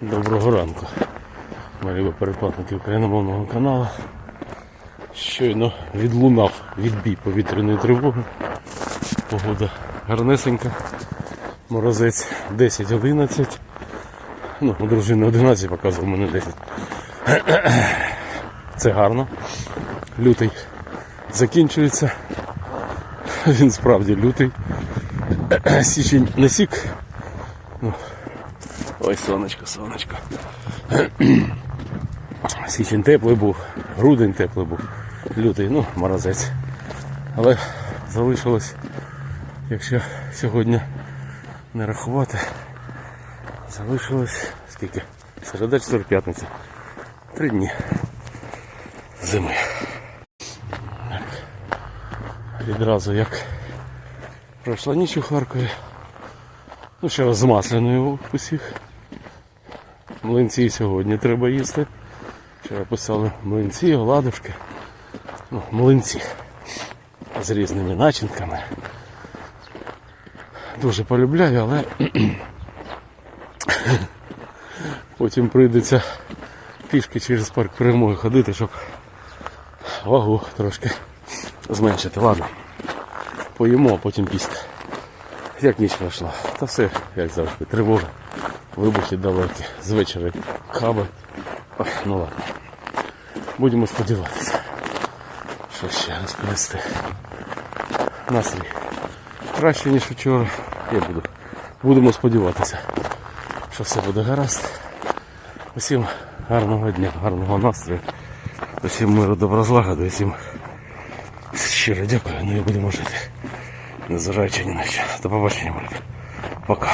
Доброго ранку, любі перекладники україномовного каналу. Щойно відлунав відбій повітряної тривоги. Погода гарнесенька. Морозець 10-11. Ну, у дружини 11 показував, мене 10. Це гарно. Лютий закінчується. Він справді лютий. Січень не сік. Ой, сонечко, сонечко. Січень теплий був, грудень теплий був, лютий, ну, морозець. Але залишилось, якщо сьогодні не рахувати, залишилось скільки? Середа, четвер, п'ятниця. Три дні зими. Відразу як пройшла ніч у Харкові. Ну, ще раз з масляною усіх. Млинці сьогодні треба їсти. Вчора писали млинці, оладушки. Ну, млинці з різними начинками. Дуже полюбляю, але потім прийдеться пішки через парк перемоги ходити, щоб вагу трошки зменшити. Ладно. Поїмо, а потім після. Як ніч пройшла? Та все, як завжди, тривога, вибухи далекі, з вечора каби. Ой, ну ладно. Будемо сподіватися. Що ще розповісти. Настрій краще, ніж вчора. Я буду. Будемо сподіватися, що все буде гаразд. Усім гарного дня, гарного настрою. Усім миру, доброзлагоди, усім щиро дякую, ну і будемо жити. Незважаючи ні на що. До побачення, Малька. Пока.